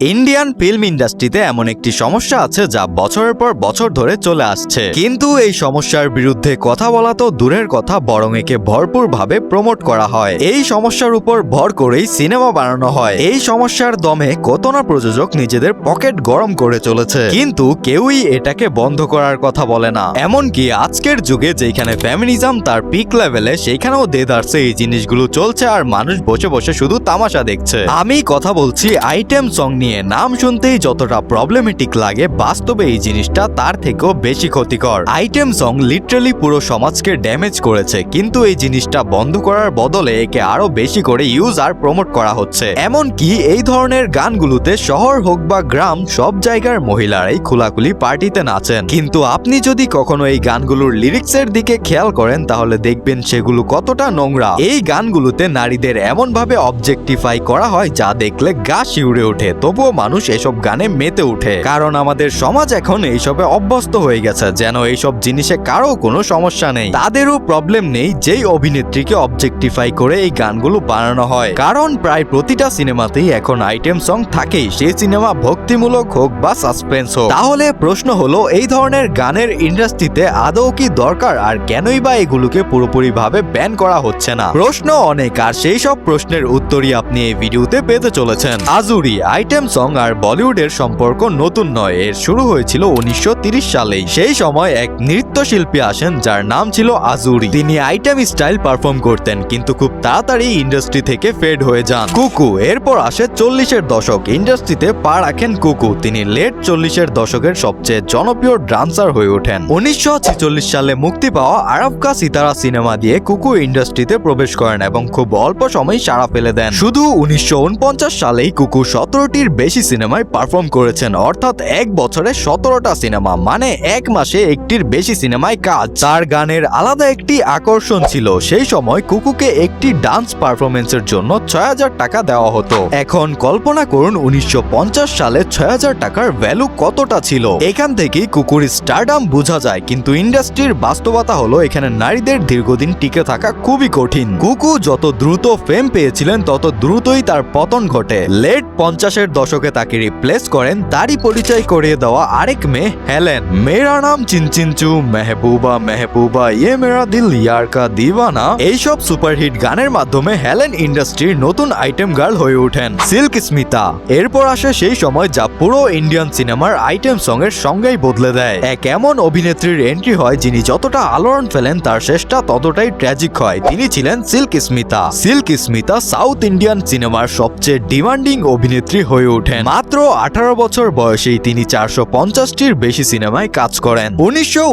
Indian film ইন্ডাস্ট্রিতে এমন একটি সমস্যা আছে যা বছরের পর বছর ধরে চলে আসছে। কিন্তু এই সমস্যার বিরুদ্ধে কথা বলা তো দূরের কথা, বরং একে ভরপুরভাবে প্রমোট করা হয়। এই সমস্যার উপর ভর করেই সিনেমা বানানো হয়। এই সমস্যার দমে কত না প্রযোজক নিজেদের পকেট গরম করে চলেছে। কিন্তু কেউই এটাকে বন্ধ করার কথা বলে না। এমনকি আজকের যুগে যেখানে ফ্যামিনিজম তার পিক লেভেলে সেইখানেও দেদারসে এই জিনিসগুলো চলছে আর মানুষ বসে বসে শুধু তামাশা দেখছে। আমি কথা বলছি আইটেম সং নিয়ে। নাম শুনতেই যতটা প্রবলেমেটিক লাগে, বাস্তবে এই জিনিসটা তার থেকেও বেশি ক্ষতিকর। আইটেম সং লিটারালি পুরো সমাজকে ড্যামেজ করেছে, কিন্তু এই জিনিসটা বন্ধ করার বদলে একে আরও বেশি করে ইউজ আর প্রমোট করা হচ্ছে। এমনকি এই ধরনের গানগুলোতে শহর হোক বা গ্রাম, সব জায়গার মহিলারাই খোলাখুলি পার্টিতে নাচেন। কিন্তু আপনি যদি কখনো এই গানগুলোর লিরিক্সের দিকে খেয়াল করেন, তাহলে দেখবেন সেগুলো কতটা নোংরা। এই গানগুলোতে নারীদের এমন ভাবে অবজেক্টিফাই করা হয়, যা দেখলে গা শিউরে ওঠে। তবুও মানুষ এসব গানে মেতে ওঠে। কারণ আমাদের সমাজ এখন এইসবে অভ্যস্ত হয়ে গেছে, যেন এইসব জিনিসে কারও কোনো সমস্যা নেই। তাদেরও প্রবলেম নেই যেই অভিনেত্রীকে অবজেক্টিফাই করে এই গানগুলো বানানো হয়। কারণ প্রায় প্রতিটা সিনেমাতেই এখন আইটেম সং থাকেই, সেই সিনেমা ভক্তিমূলক হোক বা সাসপেন্স হোক। তাহলে প্রশ্ন হলো, এই ধরনের গানের ইন্ডাস্ট্রিতে আদৌ কি দরকার? আর কেনই বা এগুলোকে পুরোপুরি ভাবে ব্যান করা হচ্ছে না? প্রশ্ন অনেক, আর সেই সব প্রশ্নের উত্তরই আপনি এই ভিডিওতে পেতে চলেছেন। আজুরি আইটেম সং আর বলিউডের সম্পর্ক নতুন নয়। এর শুরু হয়েছিল উনিশশো সালেই। সেই সময় এক নৃত্যশিল্পী আসেন যার নাম ছিল আজুরি। তিনি আইটেম স্টাইল পারফর্ম করতেন, কিন্তু খুব তাড়াতাড়ি ইন্ডাস্ট্রি থেকে ফেড হয়ে যান। কুকু, এরপর আসে চল্লিশের দশক। ইন্ডাস্ট্রিতে পা রাখেন কুকু। তিনি লেট চল্লিশের দশকের সবচেয়ে জনপ্রিয় ডান্সার হয়ে ওঠেন। উনিশশো ছেচল্লিশ সালে মুক্তি পাওয়া আরবকা সিতারা সিনেমা দিয়ে কুকু ইন্ডাস্ট্রিতে প্রবেশ করেন এবং খুব অল্প সময় সাড়া ফেলে দেন। শুধু উনিশশো উনপঞ্চাশ সালেই কুকু সতেরোটির বেশি সিনেমায় পারফর্ম করেছেন। অর্থাৎ এক বছরে সতেরোটা সিনেমা মানে এক মাসে একটির বেশি সিনেমায় কাজ। তার গানের আলাদা একটি আকর্ষণ ছিল। সেই সময় কুকুকে একটি ডান্স পারফরমেন্সের জন্য ছয় হাজার টাকা দেওয়া হতো। এখন কল্পনা করুন, উনিশশো পঞ্চাশ সালে ছয় হাজার টাকার ভ্যালু কতটা ছিল? এখান থেকেই কুকুর স্টারডাম বোঝা যায়। কিন্তু ইন্ডাস্ট্রির বাস্তবতা হলো, এখানে নারীদের দীর্ঘদিন টিকে থাকা খুবই কঠিন। কুকু যত দ্রুত ফেম পেয়েছিলেন, তত দ্রুতই তার পতন ঘটে। লেট পঞ্চাশের দশকে তাকে রিপ্লেস করেন, তারই পরিচয় করিয়ে দেওয়া আরেক মেয়ে হেলেন মেয়েরা নাম চিনচিনচু, মেহবুবা মেহবুবা ইয়ে মেরা দিল ইয়ার কা দিওয়ানা এইসব সুপারহিট গানের মাধ্যমে হেলেন ইন্ডাস্ট্রির নতুন আইটেম গার্ল হয়ে ওঠেন, সিল্ক স্মিতা। এরপর আসে সেই সময় যা পুরো ইন্ডিয়ান সিনেমার আইটেম সং এর সঙ্গেই বদলে দেয়। এক এমন অভিনেত্রীর এন্ট্রি হয় যিনি যতটা আলোড়ন ফেলেন, তার শেষটা ততটাই ট্র্যাজিক হয়। তিনি ছিলেন সিল্ক স্মিতা। সিল্ক স্মিতা সাউথ ইন্ডিয়ান সিনেমার সবচেয়ে ডিমান্ডিং অভিনেত্রী হয়ে ওঠেন। মাত্র আঠারো বছর বয়সেই তিনি চারশো পঞ্চাশটির বেশি সিনেমায় কাজ করেন। উনিশশো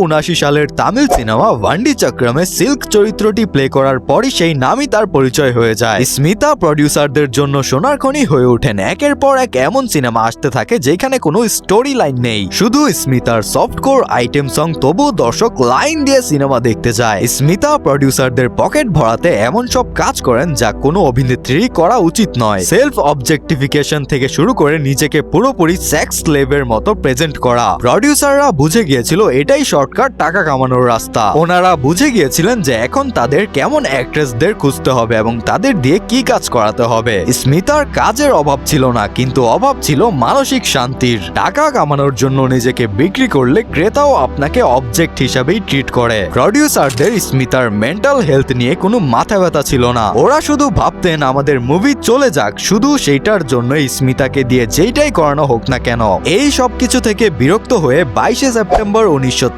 সালের তামিল সিনেমা ওয়ান্ডি চক্রমে সিল্ক চরিত্রটি প্লে করার পরই সেই নামই তার পরিচয় হয়ে যায়। স্মিতা প্রডিউসারদের জন্য সোনার খনি হয়ে ওঠেন। একের পর এক এমন সিনেমা আসতে থাকে যেখানে কোনো স্টোরি লাইন নেই। শুধু স্মিতার সফটকোর আইটেম সং তবু দর্শক লাইন দিয়ে সিনেমা দেখতে যায়। স্মিতা প্রডিউসারদের পকেট ভরাতে এমন সব কাজ করেন যা কোনো অভিনেত্রী করা উচিত নয়। সেলফ অবজেক্টিফিকেশন থেকে শুরু করে নিজেকে পুরোপুরি সেক্স লেভের মতো প্রেজেন্ট করা। প্রডিউসাররা বুঝে গিয়েছিল এটাই শর্টকাট টাকা কামানোর রাস্তা। ওনারা বুঝে গিয়েছিলেন যে এখন তাদের কেমন অ্যাক্ট্রেসদের খুঁজতে হবে এবং তাদের দিয়ে কি কাজ করাতে হবে। স্মিতার কাজের অভাব ছিল না, কিন্তু অভাব ছিল মানসিক শান্তির। টাকা কামানোর জন্য নিজেকে বিক্রি করলে ক্রেতাও আপনাকে অবজেক্ট হিসাবেই ট্রিট করে। প্রডিউসারদের স্মিতার মেন্টাল হেলথ নিয়ে কোনো মাথা ব্যথা ছিল না। ওরা শুধু ভাবতেন, আমাদের মুভি চলে যাক। শুধু সেইটার জন্য স্মিতাকে দিয়ে যেইটাই করানো হোক না কেন, এই সব কিছু থেকে বিরক্ত হয়ে বাইশে সেপ্টেম্বর উনিশশো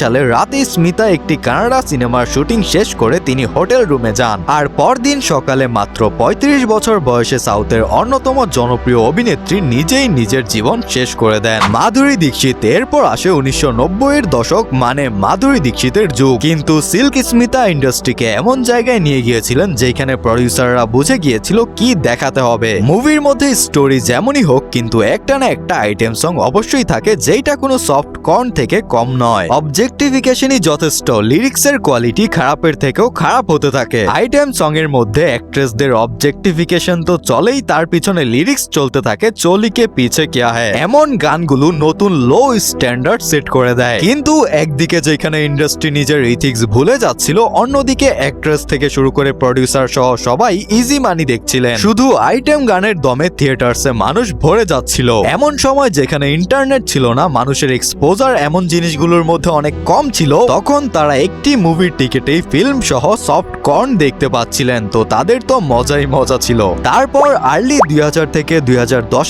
সালে রাতে স্মিতা একটি কানাডা সিনেমার শুটিং শেষ করে তিনি হোটেল রুমে যান। আর পরদিন সকালে মাত্র ৩৫ বছর বয়সে সাউথের অন্যতম জনপ্রিয় অভিনেত্রী নিজেই নিজের জীবন শেষ করে দেন। মাধুরী দীক্ষিত এরপর আসে উনিশশো এর দশক মানে মাধুরী দীক্ষিতের যুগ। কিন্তু সিল্ক স্মিতা ইন্ডাস্ট্রিকে এমন জায়গায় নিয়ে গিয়েছিলেন যেখানে প্রডিউসাররা বুঝে গিয়েছিল কি দেখাতে হবে। মুভির মধ্যে স্টোরি যেমনই হোক, কিন্তু একটা না একটা আইটেম সং অবশ্যই থাকে যেটা কোনো সফট কর্ন থেকে কম নয়। অবজেক্টিফিকেশনই যথেষ্ট। লিরিক্সের কোয়ালিটি খারাপের থেকেও খারাপ হতে থাকে। আইটেম সং এর মধ্যে অ্যাক্ট্রেসদের অবজেক্টিফিকেশন তো চলেই, তার পিছনে লিরিক্স চলতে থাকে, চলিকে পিছে কেয়া হ্যায়। এমন গানগুলো নতুন লো স্ট্যান্ডার্ড সেট করে দেয়। কিন্তু একদিকে যেখানে ইন্ডাস্ট্রি নিজের ইথিক্স ভুলে যাচ্ছিল, অন্যদিকে অ্যাক্ট্রেস থেকে শুরু করে প্রডিউসার সহ সবাই ইজি মানি দেখছিলেন। শুধু আইটেম গানের দমে থিয়েটার্সে মানুষ ভরে যাচ্ছিল। এমন সময় যেখানে ইন্টারনেট ছিল না, মানুষের এক্সপোজার এমন জিনিসগুলোর মধ্যে অনেক কম ছিল, তখন তারা একটি মুভির টিকিটেই ফিল্ম সহ সফট কর্ন দেখতে পাচ্ছিলেন। তো তাদের তো মজাই মজা ছিল। তারপর আর্লি দুই হাজার থেকে দুই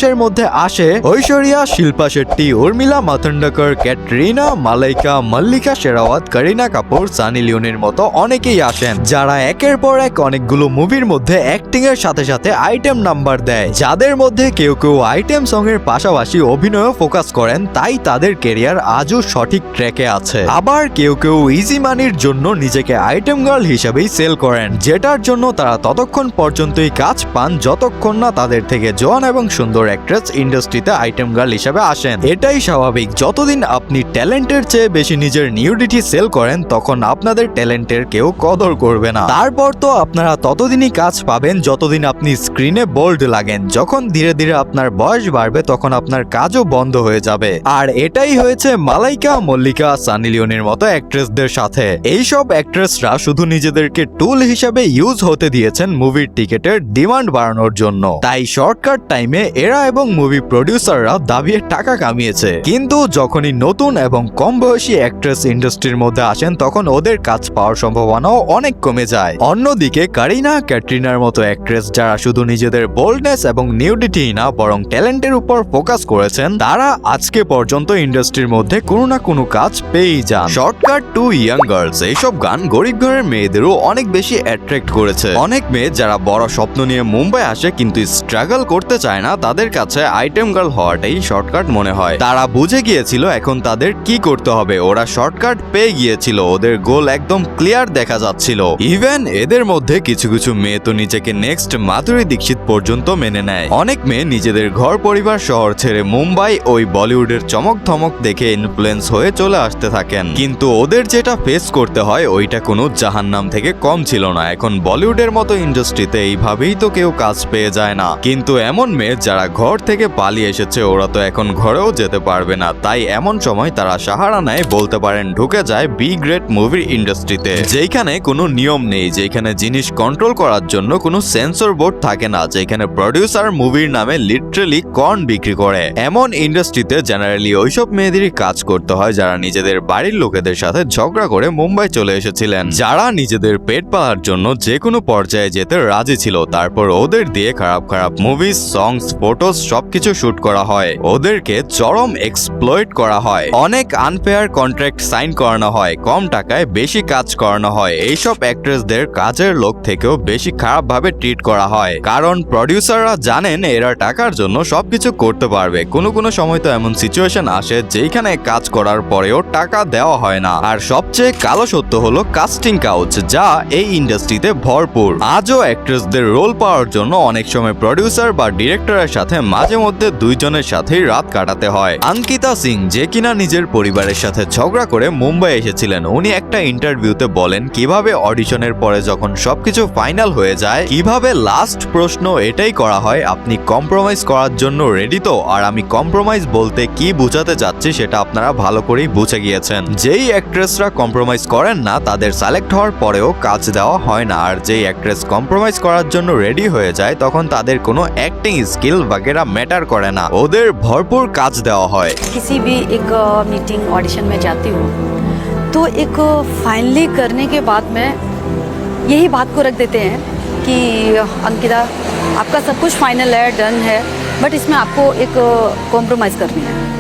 এর মধ্যে আসে ঐশ্বরিয়া শিল্পা শেট্টি, উর্মিলা মাথন্ডকর, ক্যাটরিনা মালাইকা, মল্লিকা শেরাওয়াত, করিনা কাপুর, সানি লিওনের মতো অনেকেই আসেন, যারা একের পর এক অনেকগুলো মুভির মধ্যে অ্যাক্টিং এর সাথে সাথে আইটেম নাম্বার দেয়। যাদের মধ্যে কেউ কেউ আইটেম সং এর পাশাপাশি অভিনয়ও ফোকাস করেন, তাই তাদের কেরিয়ার আজও সঠিক ট্র্যাকে আছে। আবার কেউ কেউ ইজি মানির জন্য নিজেকে আইটেম গার্ল হিসেবেই সেল করেন, যেটার জন্য তারা ততক্ষণ পর্যন্তই কাজ পান, যতক্ষণ না তাদের থেকে জোয়ান এবং সুন্দর অ্যাক্ট্রেস ইন্ডাস্ট্রিতে আইটেম গার্ল হিসেবে আসেন। এটাই স্বাভাবিক, যতদিন আপনি ট্যালেন্টের চেয়ে বেশি নিজের নিউডিটি সেল করেন, তখন আপনাদের ট্যালেন্টের কেউ কদর করবে না। তারপর তো আপনারা ততদিনই কাজ পাবেন, যতদিন আপনি স্ক্রিনে বোল্ড লাগেন, যখন ধীরে ধীরে আপনার বয়স বাড়বে, তখন আপনার কাজও বন্ধ হয়ে যাবে। আর এটাই হয়েছে মালাইকা মল্লিকা সানি লিওনের মতো অ্যাক্ট্রেসদের সাথে। এইসব অ্যাক্ট্রেসরা শুধু নিজেদেরকে টুল হিসেবে ইউজ হতে দিয়েছেন মুভির টিকেটের ডিমান্ড বাড়ানোর জন্য। তাই শর্টকাট টাইমে এরা এবং মুভি প্রডিউসাররা দাবিয়ে টাকা কামিয়েছে। কিন্তু যখনই নতুন এবং কম বয়সী অ্যাক্ট্রেস ইন্ডাস্ট্রির মধ্যে আসেন, তখন ওদের কাজ পাওয়ার সম্ভাবনাও অনেক কমে যায়। অন্যদিকে কারিনা ক্যাটরিনার মতো অ্যাক্ট্রেস যারা শুধু নিজেদের বোল্ডনেস এবং নিউডিটি না, বরং ট্যালেন্টের উপর ফোকাস করেছেন, তারা আজকে পর্যন্ত ইন্ডাস্ট্রির মধ্যে কোনো না কোনো কাজ পেয়েই যান। শর্টকাট টু ইয়াং গার্লস, এইসব গান গরিব ঘরের মেয়েদেরও অনেক বেশি অ্যাট্রাক্ট করেছে। অনেক মেয়ে যারা বড় স্বপ্ন নিয়ে মুম্বাই আসে কিন্তু স্ট্রাগল করতে চায় না, তাদের কাছে আইটেম গার্ল হওয়াটাই শর্টকাট মনে হয়। তারা বুঝে গিয়েছিল এখন তাদের কি করতে হবে, ওরা শর্টকাট পেয়ে গিয়েছিল, ওদের গোল একদম ক্লিয়ার দেখা যাচ্ছিল। ইভেন এদের মধ্যে কিছু কিছু মেয়ে তো নিজেকে নেক্সট মাধুরী দীক্ষিত পর্যন্ত মেনে নেয়। অনেক মেয়ে নিজেদের ঘর, পরিবার, শহর ছেড়ে মুম্বাই ওই বলিউডের চমক ধমক দেখে ইনফ্লুয়েন্স হয়ে চলে আসতে থাকেন। কিন্তু ওদের যেটা ফেস করতে হয়, ওইটা কোনো জাহান্নাম থেকে কম ছিল না। এখন বলিউডের মতো ইন্ডাস্ট্রিতে এইভাবেই তো কেউ কাজ পেয়ে যায় না। কিন্তু এমন মেয়ে যারা ঘর থেকে পালিয়ে এসেছে, ওরা তো এখন ঘরেও যেতে পারবে না। তাই এমন সময় তারা সাহারা নেয় বলতে পারেন, ঢুকে যায় বি গ্রেট মুভির ইন্ডাস্ট্রিতে যেখানে কোনো নিয়ম নেই যেখানে জিনিস কন্ট্রোল করার জন্য কোনো সেন্সর বোর্ড থাকে না যেখানে প্রডিউসার মুভির নামে লিটারেলি কর্ন বিক্রি করে। এমন ইন্ডাস্ট্রিতে জেনারেলি ওইসব মেয়েদেরই কাজ করতে হয় যারা নিজেদের বাড়ির লোকেদের সাথে ঝগড়া করে মুম্বাই চলে এসেছিলেন। যারা নিজেদের পেট পালার জন্য যে কোনো পর্যায়ে যেতে রাজি ছিল, তারপর ওদের দিয়ে খারাপ খারাপ মুভিজ সংস ফটোস সবকিছু শুট করা হয়। ওদেরকে চরম এক্সপ্লয়েট করা হয়। অনেক আনফেয়ার কন্ট্রাক্ট সাইন করানো হয়, কম টাকায় বেশি কাজ করানো হয়। এইসব অ্যাক্ট্রেসদের কাজের লোক থেকেও বেশি খারাপভাবে ট্রিট করা হয়। কারণ প্রডিউসাররা জানেন, এরা টাকার জন্য সবকিছু করতে পারবে। কোনো কোনো সময় তো এমন সিচুয়েশন আসে যেখানে কাজ করার পরেও টাকা দেওয়া হয় না। আর সবচেয়ে কালো সত্য হলো কাস্টিং কাউচ যা এই ইন্ডাস্ট্রিতে ভরপুর। আজও অ্যাক্ট্রেসদের রোল পাওয়ার জন্য অনেক সময় প্রডিউসার বা ডিরেক্টরের সাথে মাঝে মধ্যে দুইজনের সাথেই রাত কাটাতে হয়। অঙ্কিতা সিং, যে কিনা নিজের পরিবারের সাথে ঝগড়া করে মুম্বাই এসেছিলেন, উনি একটা ইন্টারভিউতে বলেন, কীভাবে অডিশনের পরে যখন সবকিছু ফাইনাল হয়ে যায়, কীভাবে লাস্ট প্রশ্ন এটাই করা হয়, আপনি কম্প্রোমাইজ করার জন্য রেডি তো আর আমি কম্প্রোমাইজ বলতে কি বোঝাতে যাচ্ছি সেটা আপনারা ভালো করেই বুঝে গিয়েছেন যেই অ্যাক্ট্রেসরা কম্প্রোমাইজ করেন না তাদের সিলেক্ট হওয়ার পরেও কাজ দেওয়া হয় না আর যেই অ্যাক্ট্রেস কম্প্রোমাইজ করার জন্য রেডি হয়ে যায় তখন তাদের কোনো অ্যাক্টিং স্কিল বাগেরা ম্যাটার করে না ওদের ভরপুর কাজ দেওয়া হয় किसी भी एक मीटिंग ऑडिशन में जाती हूँ तो एक फाइनली करने के बाद में यही बात को रख देते हैं कि अंकिता आपका सब कुछ फाइनल है डन है बट इसमें आपको एक कॉम्प्रोमाइज़ करनी है।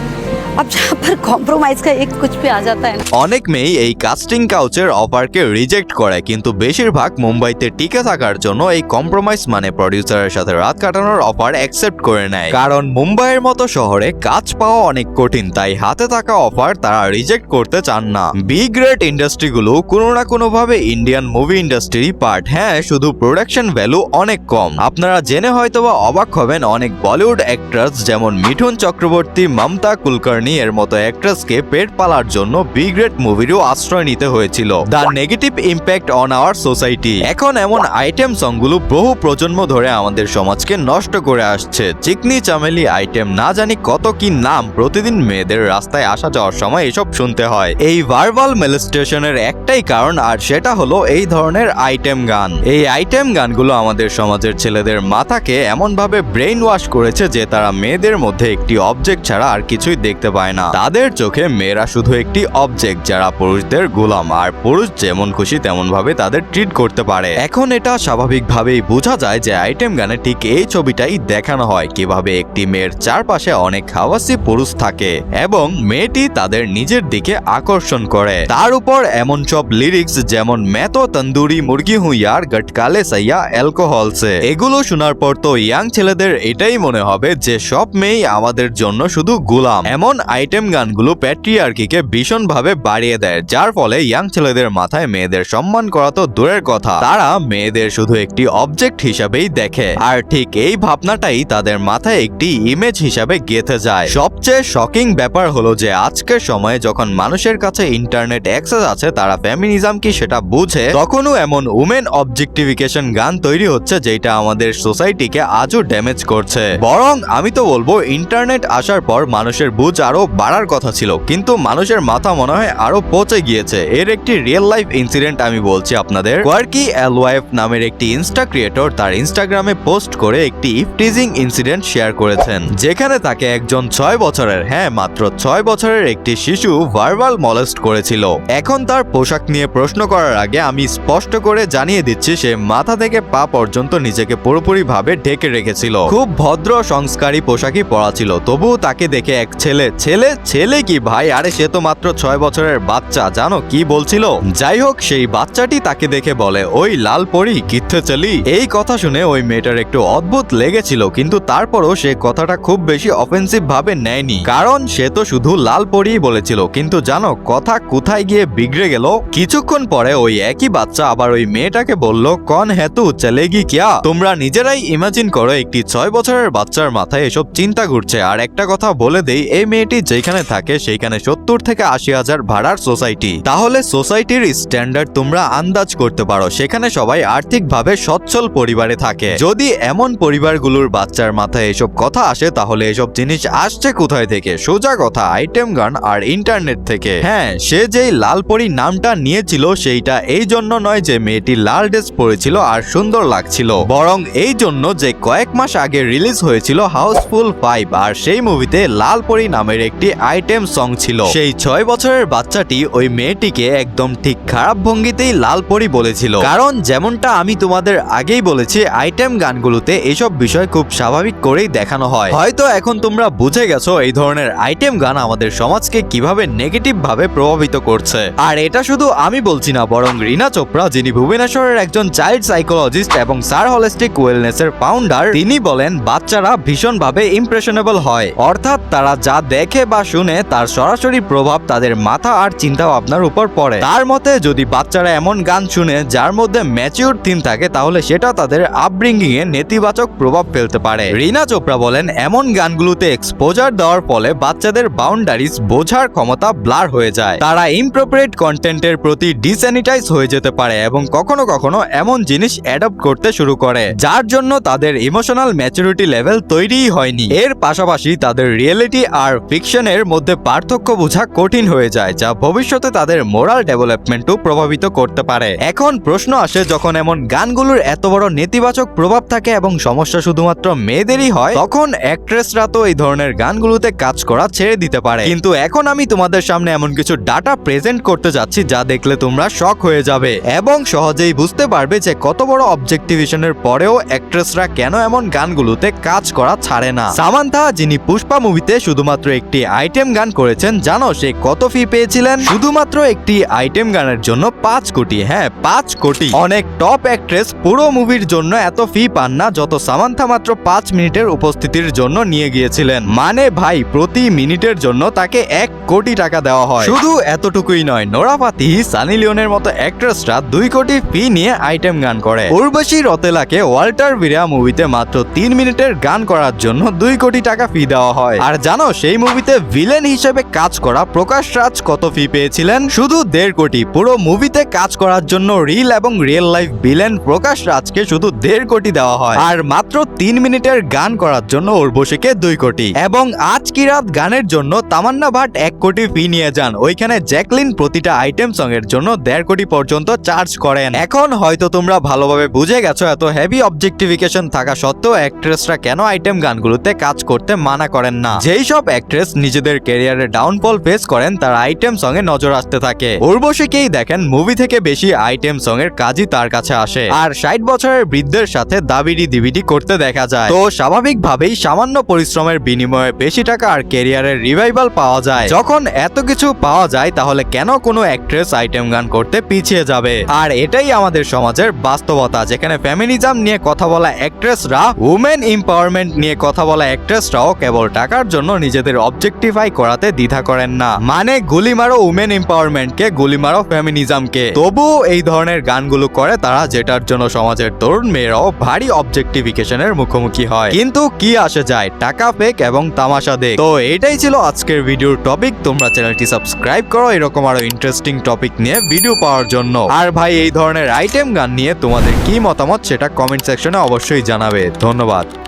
अब जहाँ पर कॉम्प्रोमाइज़ का एक कुछ भी आ जाता है ना অনেক মেয়েই এই কাস্টিং কাউচের অফারকে রিজেক্ট করে কিন্তু বেশিরভাগ মুম্বাইতে টিকে থাকার জন্য এই কম্প্রোমাইজ মানে প্রডিউসারের সাথে রাত কাটানোর অফার অ্যাকসেপ্ট করে নেয় কারণ মুম্বাইয়ের মতো শহরে কাজ পাওয়া অনেক কঠিন তাই হাতে থাকা অফার তারা রিজেক্ট করতে চান না বি গ্রেট ইন্ডাস্ট্রিগুলো কোনো না কোনো ভাবে ইন্ডিয়ান মুভি ইন্ডাস্ট্রি পার্ট হ্যাঁ শুধু প্রোডাকশন ভ্যালু অনেক কম আপনারা জেনে হয়তোবা অবাক হবেন অনেক বলিউড অ্যাক্টরস যেমন মিঠুন চক্রবর্তী মমতা কুলকার্নি জানি এর মতো অ্যাক্ট্রেসকে পেট পালার জন্য বি গ্রেড মুভিরও আশ্রয় নিতে হয়েছিল। The negative impact on our society এখন এমন আইটেম সংগুলো বহু প্রজন্ম ধরে আমাদের সমাজকে নষ্ট করে আসছে। চিকনি চামেলি আইটেম না জানি কত কি নাম প্রতিদিন মেয়েদের রাস্তায় আসা যাওয়ার সময় এসব শুনতে হয়। এই ভার্বাল মেলস্টেশনের একটাই কারণ, আর সেটা হলো এই ধরনের আইটেম গান। এই আইটেম গানগুলো আমাদের সমাজের ছেলেদের মাথাকে এমনভাবে ব্রেইন ওয়াশ করেছে যে তারা মেয়েদের মধ্যে একটি অবজেক্ট ছাড়া আর কিছুই দেখতে পায় না। তাদের চোখে মেয়েরা শুধু একটি অবজেক্ট যারা পুরুষদের গোলাম, আর পুরুষ যেমন খুশি তেমন ভাবে তাদের ট্রিট করতে পারে। এখন এটা স্বাভাবিকভাবেই বোঝা যায় যে আইটেম গানে ঠিক এই ছবিটাই দেখানো হয়, কীভাবে একটি মেয়ের চারপাশে অনেক হাওয়াসি পুরুষ থাকে, এবং মেয়েটি তাদের নিজের দিকে আকর্ষণ করে। তার উপর এমন সব লিরিক্স যেমন तो তন্দুরি মুরগি হুইয়ার গটকালে সাইয়া অ্যালকোহল সে এগুলো শোনার পর তো ইয়াং ছেলেদের এটাই মনে হবে যে সব মেয়েই আমাদের জন্য শুধু গোলাম। এমন আইটেম গানগুলো প্যাট্রিয়ার্কিকে ভীষণভাবে বাড়িয়ে দেয়, যার ফলে ইয়াং ছেলেদের মাথায় মেয়েদের সম্মান করা তো দূরের কথা। তারা মেয়েদের শুধু একটি অবজেক্ট হিসাবেই দেখে, আর ঠিক এই ভাবনাটাই তাদের মাথায় একটি ইমেজ হিসাবে গেঁথে যায়। সবচেয়ে শকিং ব্যাপার হলো যে আজকের সময়ে যখন মানুষের কাছে ইন্টারনেট অ্যাক্সেস আছে, তারা ফেমিনিজম কি সেটা বুঝে, তখনও এমন উমেন অবজেক্টিফিকেশন গান তৈরি হচ্ছে যেটা আমাদের সোসাইটিকে আজও ড্যামেজ করছে। বরং আমি তো বলব ইন্টারনেট আসার পর মানুষের বুঝ আরও বাড়ার কথা ছিল, কিন্তু মানুষের মাথা মনে হয় আরও পচে গিয়েছে। এর একটি রিয়েল লাইফ ইনসিডেন্ট আমি বলছি আপনাদের। কোয়ার্কি অ্যালওয়াইফ নামের একটি ইনস্টা ক্রিয়েটর তার ইনস্টাগ্রামে পোস্ট করে একটি ইফটিজিং ইনসিডেন্ট শেয়ার করেছেন, যেখানে তাকে একজন ছয় বছরের হ্যাঁ মাত্র ছয় বছরের একটি শিশু ভার্বাল মলেস্ট করেছিল। এখন তার পোশাক নিয়ে প্রশ্ন করার আগে আমি স্পষ্ট করে জানিয়ে দিচ্ছি, সে মাথা থেকে পা পর্যন্ত নিজেকে পুরোপুরি ভাবে ঢেকে রেখেছিল। খুব ভদ্র, সংস্কারী পোশাকই পরা ছিল, তবুও তাকে দেখে এক ছেলে ছেলে ছেলে কি ভাই? আরে সে তো মাত্র ছয় বছরের বাচ্চা, জানো কি বলছিল? যাই হোক, সেই বাচ্চাটি তাকে দেখে বলে, ওই লাল পরি কিথে চলি? এই কথা শুনে ওই মেয়েটার একটু অদ্ভুত লেগেছিল, কিন্তু তারপরও সে কথাটা খুব বেশি অফেন্সিভ ভাবে নেয়নি। কারণ সে তো শুধু লাল পরিই বলেছিল, কিন্তু জানো, কথা কোথায় গিয়ে বিগড়ে গেল? কিছুক্ষণ পরে ওই একই বাচ্চা আবার ওই মেয়েটাকে বলল, কন হেতু চলেগি কিয়া? তোমরা নিজেরাই ইমাজিন করো, একটি ছয় বছরের বাচ্চার মাথায় এসব চিন্তা ঘুরছে, আর একটা কথা বলে দেই, এই মেয়েটি যেখানে থাকে, সেইখানে সত্তর থেকে আশি হাজার ভাড়ার সোসাইটি তাহলে সোসাইটির স্ট্যান্ডার্ড তোমরা আন্দাজ করতে পারো, সেখানে সবাই আর্থিকভাবে সচ্ছল পরিবারে থাকে। যদি এমন পরিবারগুলোর বাচ্চার মাথায় এসব কথা আসে, তাহলে এসব জিনিস আসছে কোথায় থেকে? সোজা কথা আইটেম গান আর ইন্টারনেট থেকে। হ্যাঁ সে যেই লালপরি নামটা নিয়েছিল, সেইটা এই জন্য নয় যে মেয়েটি লাল ড্রেস পরেছিল আর সুন্দর লাগছিল। বরং এই জন্য যে কয়েক মাস আগে রিলিজ হয়েছিল হাউসফুল ফাইভ আর সেই মুভিতে লালপরি নামের একটি আইটেম সং ছিল। সেই ছয় বছরের বাচ্চাটি ওই মেয়েটিকে একদম ঠিক খারাপ ভঙ্গিতেই লালপরি বলেছিল। কারণ যেমনটা আমি তোমাদের আগেই বলেছি, আইটেম গানগুলোতে এসব বিষয় খুব স্বাভাবিক করেই দেখানো হয়। হয়তো এখন তোমরা বুঝে গেছো এই ধরনের আইটেম গান আমাদের সমাজকে কীভাবে নেগেটিভ ভাবে প্রভাবিত করছে। আর এটা শুধু আমি বলছি না, বরং রিনা চোপড়া, যিনি ভুবনেশ্বরের একজন চাইল্ড সাইকোলজিস্ট এবং সার হলিস্টিক ওয়েলনেসের ফাউন্ডার তিনি বলেন, বাচ্চারা ভীষণভাবে ইমপ্রেশনেবল হয়। অর্থাৎ তারা যা দেখে বা শুনে তার সরাসরি প্রভাব তাদের মাথা আর চিন্তা ভাবনার উপর পড়ে। তার মতে, যদি বাচ্চারা এমন গান শুনে যার মধ্যে ম্যাচিউর থিম থাকে, তাহলে সেটা তাদের আপব্রিঙ্গিং এ নেতিবাচক প্রভাব ফেলতে পারে। রিনা চোপড়া বলেন, এমন গানগুলোতে এক্সপোজার দেওয়ার ফলে বাচ্চাদের বাউন্ডারিজ বোঝার ক্ষমতা ব্লার হয়ে যায়। তারা ইমপ্রোপ্রিয়েট কন্টেন্টের প্রতি ডিস্যানিটাইজ হয়ে যেতে পারে এবং কখনো কখনো এমন জিনিস অ্যাডপ্ট করতে শুরু করে, যার জন্য তাদের ইমোশনাল ম্যাচুরিটি লেভেল তৈরিই হয়নি। এর পাশাপাশি তাদের রিয়েলিটি আর ফিকশনের মধ্যে পার্থক্য বোঝা কঠিন হয়ে যায়, যা ভবিষ্যতে তাদের মোরাল ডেভেলপমেন্টও প্রভাবিত করতে পারে। এখন প্রশ্ন আসে, যখন এমন গানগুলোর এত বড় নেতিবাচক প্রভাব থাকে এবং সমস্যা শুধুমাত্র মেয়েদেরই হয়, তখন অ্যাক্ট্রেসরা তো এই ধরনের গানগুলোতে কাজ করা ছেড়ে দিতে পারে। কিন্তু এখন আমি তোমাদের সামনে এমন কিছু ডাটা প্রেজেন্ট করতে যাচ্ছি, যা দেখলে তোমরা শখ হয়ে যাবে এবং সহজেই বুঝতে পারবে যে কত বড় অবজেক্টিভিশনের পরেও অ্যাক্ট্রেসরা কেন এমন গানগুলোতে কাজ করা ছাড়ে না। সামান্থা, যিনি পুষ্পা মুভিতে শুধুমাত্র একটি আইটেম গান করেছেন, জানো সে কত ফি পেয়েছিলেন? শুধুমাত্র একটি আইটেম গানের জন্য পাঁচ কোটি হ্যাঁ পাঁচ কোটি। অনেক টপ অ্যাক্ট্রেস পুরো মুভির জন্য এত ফি পান না, যত সামান্থা মাত্র পাঁচ মিনিটের উপস্থিতির জন্য নিয়ে গিয়েছিলেন। মানে ভাই, প্রতি মিনিটের জন্য তাকে এক কোটি টাকা দেওয়া হয়। শুধু এতটুকুই নয় নোরা ফাতিহি সানি লিওনের মতো অ্যাক্ট্রেসরা দুই কোটি ফি নিয়ে আইটেম গান করে। উর্বশী রতেলাকে ওয়াল্টার বিরা মুভিতে মাত্র তিন মিনিটের গান করার জন্য দুই কোটি টাকা ফি দেওয়া হয়। আর জানো, সেই মুভিতে ভিলেন হিসেবে কাজ করা প্রকাশ রাজ কত ফি পেয়েছিলেন? শুধু দেড় কোটি। পুরো মুভিতে কাজ করার জন্য রিল এবং রিয়েল লাইফ ভিলেন প্রকাশ রাজকে শুধু দেড় কোটি দেওয়া হয়। আর মাত্র তিন মিনিটের গান করার জন্য উর্বশীকে দুই কোটি। এবং আজ কি রাত গানের জন্য তামান্না ভাট এক কোটি ফি নিয়ে যান। ওইখানে জ্যাকলিন প্রতিটা আইটেম সং এর জন্য দেড় কোটি পর্যন্ত চার্জ করেন। এখন হয়তো তোমরা ভালোভাবে বুঝে গেছো এত হেভি অবজেক্টিফিকেশন থাকা সত্ত্বেও অ্যাক্ট্রেসরা কেন আইটেম গানগুলোতে কাজ করতে মানা করেন না। যেই সব অ্যাক্ট্রেস নিজেদের ক্যারিয়ারে ডাউনফল ফেস করেন, তার আইটেম সং এ নজর আসতে থাকে। উর্বশীকেই দেখেন মুভি থেকে বেশি আইটেম সং এর কাজই তার কাছে আসে। আর ষাট বছরের বৃদ্ধের সাথে দাবিডি দিবিডি করতে দেখা যায়। তো স্বাভাবিকভাবেই সামান্য পরিশ্রমের বিনিময়ে বেশি টাকা আর ক্যারিয়ারের রিভাইভাল পাওয়া যায়। যখন এত কিছু পাওয়া যায়, তাহলে কেন কোনো অ্যাক্ট্রেস আইটেম গান করতে পিছিয়ে যাবে? আর এটাই আমাদের সমাজের বাস্তবতা, যেখানে ফেমিনিজম নিয়ে কথা বলা অ্যাক্ট্রেসরা উমেন এম্পাওয়ারমেন্ট নিয়ে কথা বলা অ্যাক্ট্রেসরাও কেবল টাকার জন্য নিজেদের অবজেক্টিফাই করাতে দ্বিধা করেন না। মানে গুলি মারো উমেন এম্পাওয়ারমেন্টকে গুলি মারো ফেমিনিজমকে তবুও এই ধরনের গানগুলো করে তারা যেটার জন্য সমাজের তরুণ মেয়েরাও ভারী অবজেক্টিফিকেশনের মুখোমুখি হয়। কিন্তু কি আসে যায়, টাকা ফেক এবং তামাশা দেখ তো এটাই ছিল আজকের ভিডিওর টপিক তোমরা চ্যানেলটি সাবস্ক্রাইব করো, এরকম আরও ইন্টারেস্টিং টপিক নিয়ে ভিডিও পাওয়ার জন্য। আর ভাই, এই ধরনের আইটেম গান নিয়ে তোমাদের কি মতামত সেটা কমেন্ট সেকশনে অবশ্যই জানাবে। ধন্যবাদ।